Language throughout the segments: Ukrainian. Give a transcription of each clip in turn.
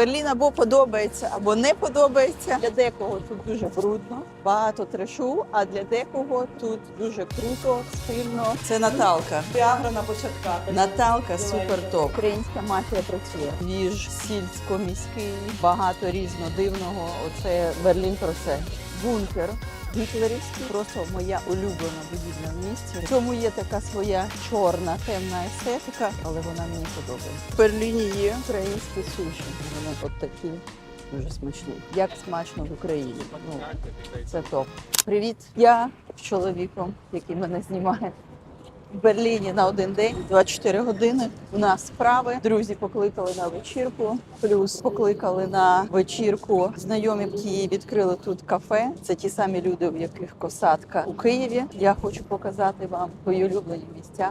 Берлін або подобається, або не подобається. Для декого тут дуже брудно, багато трешу, а для декого тут дуже круто, стильно. Це Наталка. Піагра на початках. Наталка супер топ. Українська мафія працює. Віж сільсько-міський, багато різно дивного. Оце Берлін про це. Бункер. Гітлерівський просто моя улюблена будівля в місті. В цьому є така своя чорна темна естетика, але вона мені подобається. В Берліні є українські суші. Вони от такі дуже смачні. Як смачно в Україні. Ну це топ. Привіт, я з чоловіком, який мене знімає в Берліні на один день, 24 години. У нас справи. Друзі покликали на вечірку. Плюс покликали на вечірку. Знайомі, які відкрили тут кафе. Це ті самі люди, у яких косатка у Києві. Я хочу показати вам свої улюблені місця.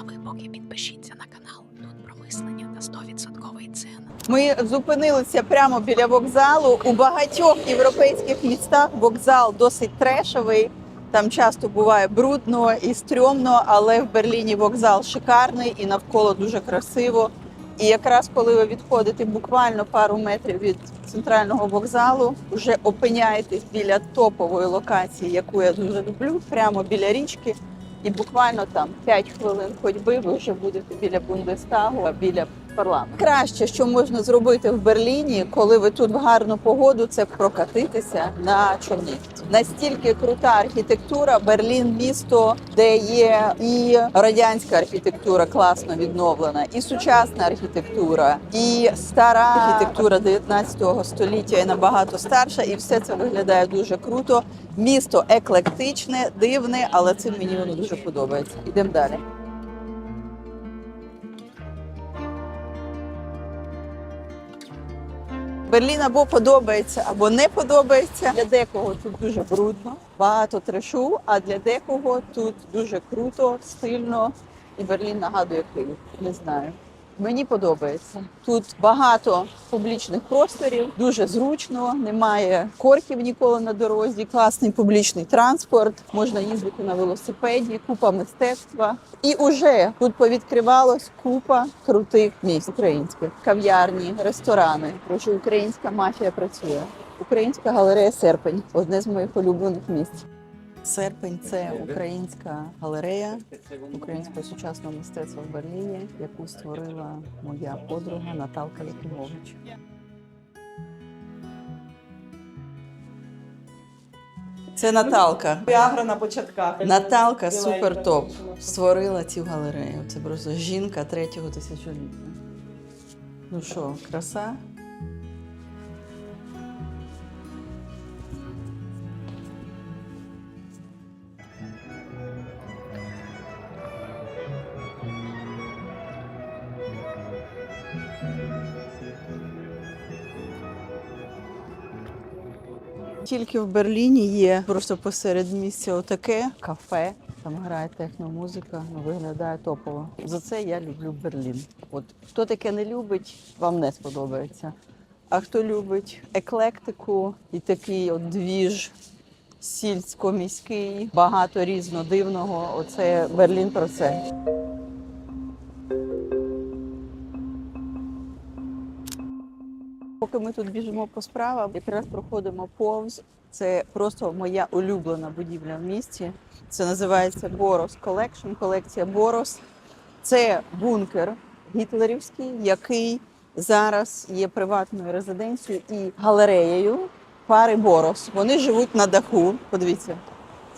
А ви поки підпишіться на канал. Тут про мислення та 100% ціна. Ми зупинилися прямо біля вокзалу. У багатьох європейських містах вокзал досить трешовий. Там часто буває брудно і стрьомно, але в Берліні вокзал шикарний і навколо дуже красиво. І якраз коли ви відходите буквально пару метрів від центрального вокзалу, вже опиняєтесь біля топової локації, яку я дуже люблю, прямо біля річки. І буквально там 5 хвилин ходьби ви вже будете біля Бундестагу, біля парламенту. Краще, що можна зробити в Берліні, коли ви тут в гарну погоду, це прокатитися на човні. Настільки крута архітектура. Берлін місто, де є і радянська архітектура класно відновлена, і сучасна архітектура, і стара архітектура 19 століття і набагато старша, і все це виглядає дуже круто. Місто еклектичне, дивне, але цим мені воно дуже подобається. Ідемо далі. Берлін або подобається, або не подобається. Для декого тут дуже брудно, багато трешу, а для декого тут дуже круто, стильно. І Берлін нагадує Київ. Не знаю. Мені подобається. Тут багато публічних просторів, дуже зручно, немає корків ніколи на дорозі, класний публічний транспорт, можна їздити на велосипеді, купа мистецтва. І уже тут повідкривалось купа крутих місць українських кав'ярні, ресторани. Коротше, українська мафія працює. Українська галерея Серпень одне з моїх улюблених місць. Серпень це українська галерея українського сучасного мистецтва в Берліні, яку створила моя подруга Наталка Якимович. Це Наталка. Піагра на початках. Наталка супер топ. Створила цю галерею. Це просто жінка третього тисячоліття. Ну що, краса? Тільки в Берліні є просто посеред місця отаке кафе. Там грає техномузика, ну, виглядає топово. За це я люблю Берлін. От хто таке не любить, вам не сподобається. А хто любить еклектику і такий от двіж сільсько-міський, багато різно дивного, оце Берлін про це. Поки ми тут біжимо по справам, якраз проходимо повз. Це просто моя улюблена будівля в місті. Це називається Борос Колекшн, колекція Борос. Це бункер гітлерівський, який зараз є приватною резиденцією і галереєю пари Борос. Вони живуть на даху. Подивіться,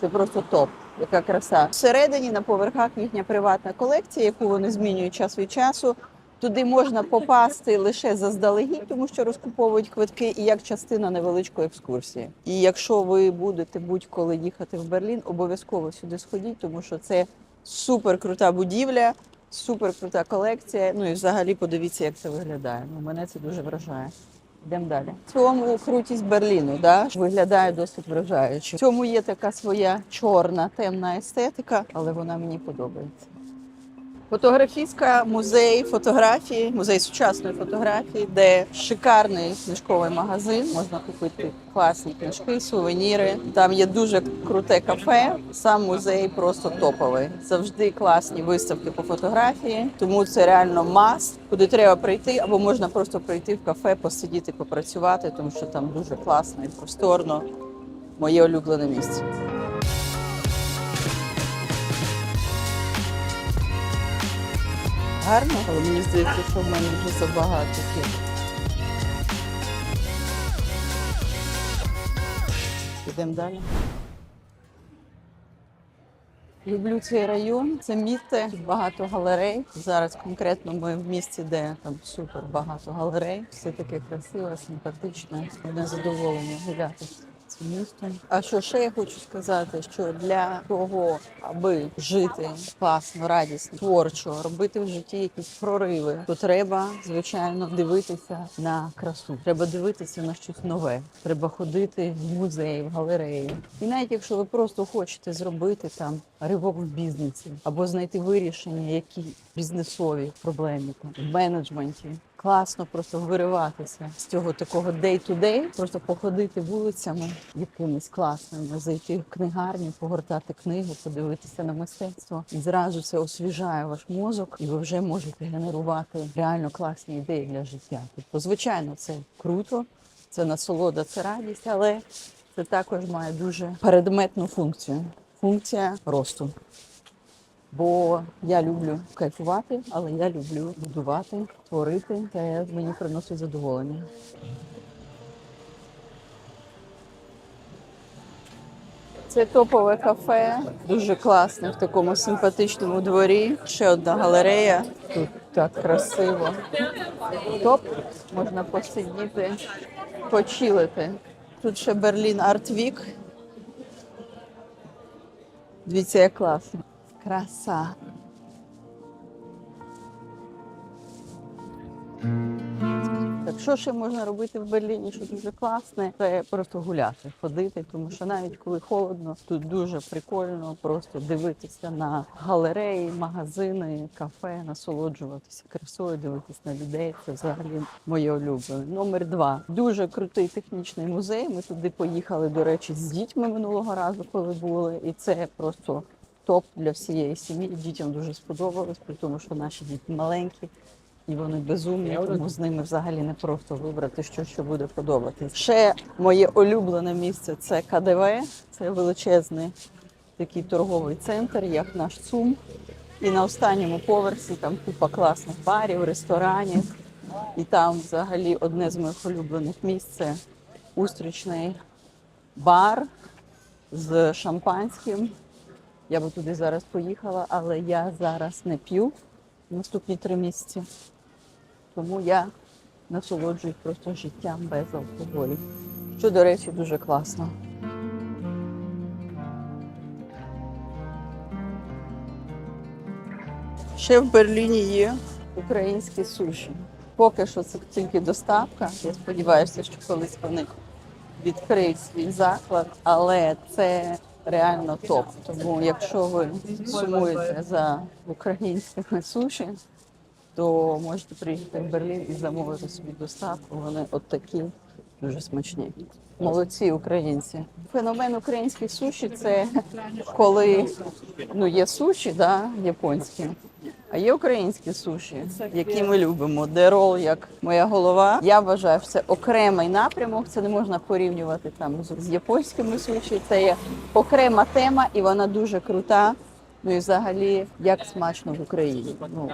це просто топ. Яка краса. Всередині на поверхах їхня приватна колекція, яку вони змінюють час від часу. Туди можна попасти лише заздалегідь, тому що розкуповують квитки і як частина невеличкої екскурсії. І якщо ви будете будь-коли їхати в Берлін, обов'язково сюди сходіть, тому що це супер крута будівля, супер крута колекція. Ну і взагалі подивіться, як це виглядає. Ну мене це дуже вражає. Йдемо далі. В цьому крутість Берліну, да? виглядає досить вражаюче. В цьому є така своя чорна темна естетика, але вона мені подобається. Фотографістка, музей фотографії, музей сучасної фотографії, де шикарний книжковий магазин. Можна купити класні книжки, сувеніри. Там є дуже круте кафе. Сам музей просто топовий. Завжди класні виставки по фотографії. Тому це реально мас, куди треба прийти, або можна просто прийти в кафе, посидіти, попрацювати, тому що там дуже класно і просторно. Моє улюблене місце. Гарно, але мені здається, що в мене вже забагато тут. Ідемо далі. Люблю цей район. Це місце, багато галерей. Зараз конкретно ми в місті, де там супер багато галерей. Все таке красиве, симпатичне. Одне задоволення гуляти містом. А що ще я хочу сказати, що для того, аби жити класно, радісно, творчо, робити в житті якісь прориви, то треба, звичайно, дивитися на красу. Треба дивитися на щось нове. Треба ходити в музеї, в галереї. І навіть якщо ви просто хочете зробити там ривок в бізнесі або знайти вирішення, які бізнесові проблеми там в менеджменті. Класно просто вириватися з цього такого day-to-day, просто походити вулицями якимись класними, зайти в книгарню, погортати книгу, подивитися на мистецтво. І зразу це освіжає ваш мозок, і ви вже можете генерувати реально класні ідеї для життя. Тобто, звичайно, це круто, це насолода, це радість, але це також має дуже предметну функцію. Функція росту. Бо я люблю кайфувати, але я люблю будувати, творити. Це мені приносить задоволення. Це топове кафе, дуже класне в такому симпатичному дворі. Ще одна галерея. Тут так красиво. Топ, можна посидіти, почилити. Тут ще Берлін Арт Вік. Дивіться, як класно. Краса. Так що ще можна робити в Берліні, що дуже класне, це просто гуляти, ходити, тому що навіть коли холодно, тут дуже прикольно просто дивитися на галереї, магазини, кафе, насолоджуватися красою, дивитися на людей. Це взагалі моє улюблене. Номер два дуже крутий технічний музей. Ми туди поїхали, до речі, з дітьми минулого разу, коли були, і це просто топ для всієї сім'ї. Дітям дуже сподобалось, при тому, що наші діти маленькі. І вони безумні, тому з ними взагалі не просто вибрати, що, що буде подобатись. Ще моє улюблене місце це КДВ, це величезний такий торговий центр, як наш ЦУМ. І на останньому поверсі там купа класних барів, ресторанів. І там взагалі одне з моїх улюблених місць це устрічний бар з шампанським. Я би туди зараз поїхала, але я зараз не п'ю наступні три місяці. Тому я насолоджуюсь просто життям без алкоголю. Що, до речі, дуже класно. Ще в Берліні є українські суші. Поки що це тільки доставка. Я сподіваюся, що колись вони відкриють свій заклад, але це реально топ. Тому якщо ви сумуєте за українськими суші, то можете приїхати в Берлін і замовити собі доставку. Вони от такі дуже смачні. Молодці українці. Феномен українських суші це коли ну, є суші, да, японські, а є українські суші, які ми любимо. Де рол, як моя голова. Я вважаю, що це окремий напрямок. Це не можна порівнювати там з, з японськими суші. Це є окрема тема, і вона дуже крута. Ну і взагалі, як смачно в Україні. Ну,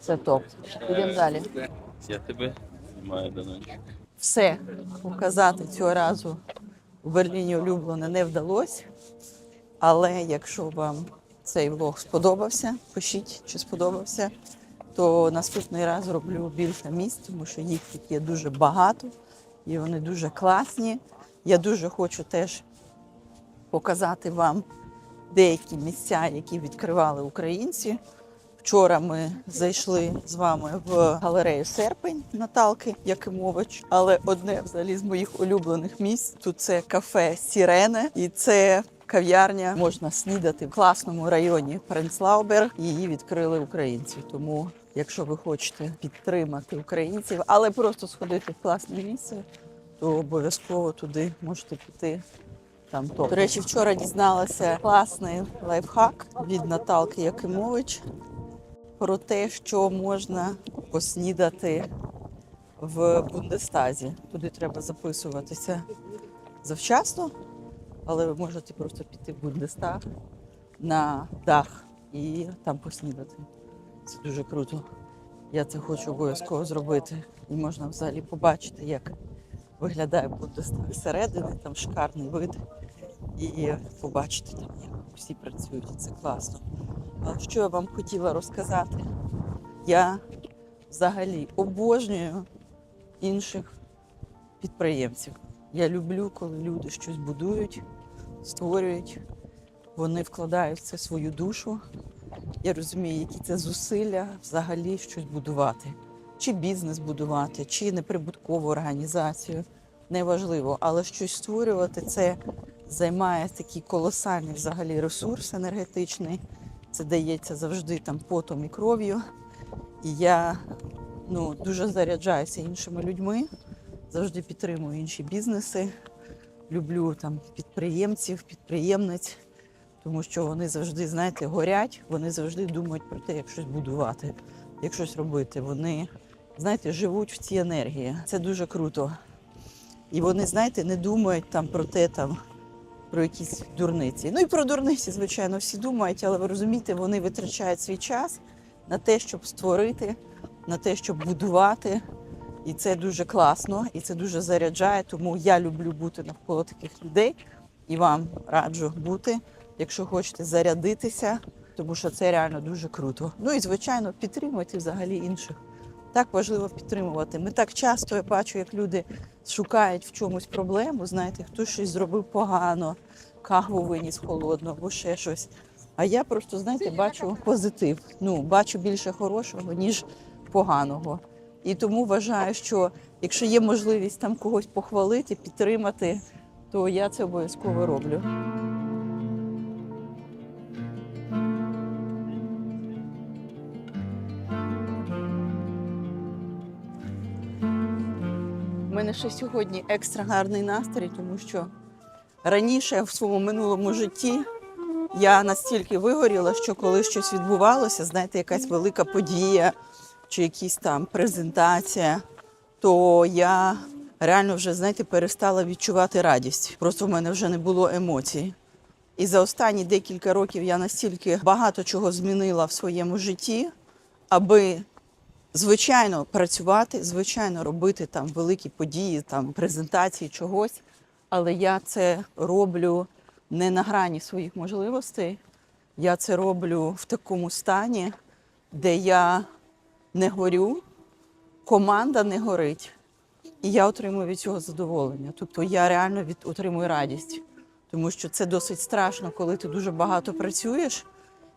це топ. Йдемо далі. Я тебе знімаю Данончик. Все показати цього разу в Берліні улюблене не вдалося. Але якщо вам цей влог сподобався, пишіть, чи сподобався, то наступний раз роблю більше місць, тому що їх тут є дуже багато і вони дуже класні. Я дуже хочу теж показати вам деякі місця, які відкривали українці. Вчора ми зайшли з вами в галерею Серпень Наталки Якимович. Але одне взагалі з моїх улюблених місць тут це кафе Сірене, і це кав'ярня. Можна снідати в класному районі Пренцлауберг. Її відкрили українці. Тому, якщо ви хочете підтримати українців, але просто сходити в класне місце, то обов'язково туди можете піти. Там топ. До речі, вчора дізналася класний лайфхак від Наталки Якимович про те, що можна поснідати в Бундестазі. Туди треба записуватися завчасно, але ви можете просто піти в Бундестаг на дах і там поснідати. Це дуже круто. Я це хочу обов'язково зробити. І можна взагалі побачити, як виглядає Бундестаг зсередини, там шикарний вид. І побачити там, як всі працюють. Це класно. Що я вам хотіла розказати? Я взагалі обожнюю інших підприємців. Я люблю, коли люди щось будують, створюють, вони вкладають в це свою душу. Я розумію, які це зусилля взагалі щось будувати. Чи бізнес будувати, чи неприбуткову організацію. Неважливо, але щось створювати це займає такий колосальний взагалі ресурс енергетичний. Це дається завжди там потом і кров'ю. І я ну, дуже заряджаюся іншими людьми, завжди підтримую інші бізнеси. Люблю там підприємців, підприємниць, тому що вони завжди, знаєте, горять, вони завжди думають про те, як щось будувати, як щось робити. Вони, знаєте, живуть в цій енергії. Це дуже круто. І вони, знаєте, не думають там про те, там, про якісь дурниці. Ну і про дурниці, звичайно, всі думають, але ви розумієте, вони витрачають свій час на те, щоб створити, на те, щоб будувати. І це дуже класно, і це дуже заряджає. Тому я люблю бути навколо таких людей і вам раджу бути, якщо хочете зарядитися, тому що це реально дуже круто. Ну і звичайно, підтримуйте взагалі інших. Так важливо підтримувати. Ми так часто я бачу, як люди шукають в чомусь проблему. Знаєте, хтось щось зробив погано, каву виніс холодну або ще щось. А я просто, знаєте, бачу позитив. Ну, бачу більше хорошого, ніж поганого. І тому вважаю, що якщо є можливість там когось похвалити, підтримати, то я це обов'язково роблю. У мене ще сьогодні екстра гарний настрій, тому що раніше в своєму минулому житті я настільки вигоріла, що коли щось відбувалося, знаєте, якась велика подія чи якась там презентація, то я реально вже, знаєте, перестала відчувати радість. Просто в мене вже не було емоцій. І за останні декілька років я настільки багато чого змінила в своєму житті, аби звичайно працювати, звичайно робити там великі події, там презентації чогось. Але я це роблю не на грані своїх можливостей. Я це роблю в такому стані, де я не горю, команда не горить, і я отримую від цього задоволення. Тобто я реально від отримую радість, тому що це досить страшно, коли ти дуже багато працюєш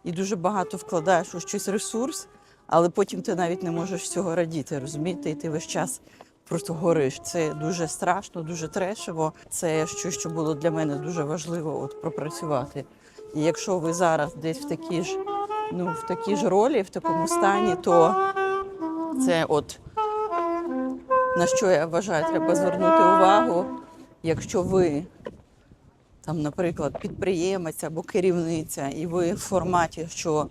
і дуже багато вкладаєш у щось ресурс, але потім ти навіть не можеш цього радіти, розумієте? І ти весь час просто гориш. Це дуже страшно, дуже трешево. Це щось, що було для мене дуже важливо от пропрацювати. І якщо ви зараз десь в такій ж, ну, в такій ж ролі, в такому стані, то це от на що я вважаю, треба звернути увагу, якщо ви там, наприклад, підприємець або керівниця, і ви в форматі, що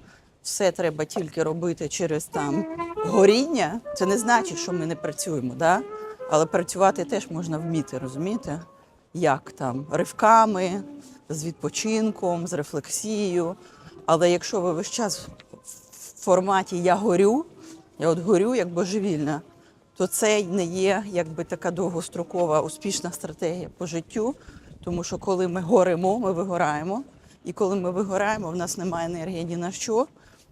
все треба тільки робити через там горіння, це не значить, що ми не працюємо, да? але працювати теж можна вміти, розумієте? Як там ривками, з відпочинком, з рефлексією. Але якщо ви весь час в форматі я горю, я от горю як божевільна, то це не є якби така довгострокова успішна стратегія по життю. Тому що коли ми горимо, ми вигораємо. І коли ми вигораємо, в нас немає енергії ні на що.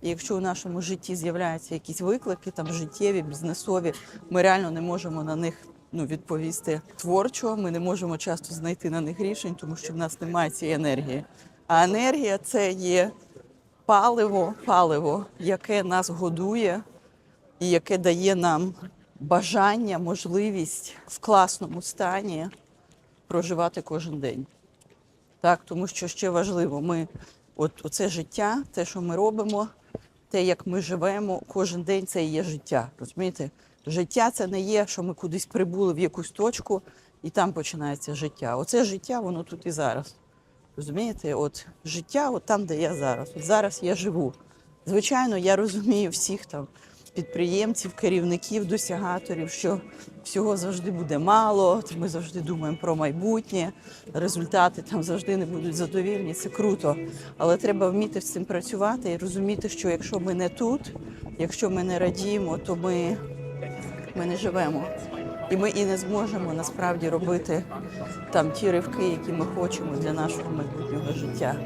І якщо у нашому житті з'являються якісь виклики, там життєві, бізнесові, ми реально не можемо на них ну, відповісти творчо. Ми не можемо часто знайти на них рішень, тому що в нас немає цієї енергії. А енергія це є паливо, паливо, яке нас годує і яке дає нам бажання, можливість в класному стані проживати кожен день. Так, тому що ще важливо, ми от оце життя, те, що ми робимо, те, як ми живемо, кожен день це і є життя. Розумієте? Життя це не є, що ми кудись прибули в якусь точку і там починається життя. Оце життя, воно тут і зараз. Розумієте, от життя, от там, де я зараз. От зараз я живу. Звичайно, я розумію всіх там підприємців, керівників, досягаторів, що всього завжди буде мало. Ми завжди думаємо про майбутнє. Результати там завжди не будуть задовільні. Це круто. Але треба вміти з цим працювати і розуміти, що якщо ми не тут, якщо ми не радіємо, то ми, ми не живемо. І ми і не зможемо насправді робити там ті ривки, які ми хочемо для нашого майбутнього життя.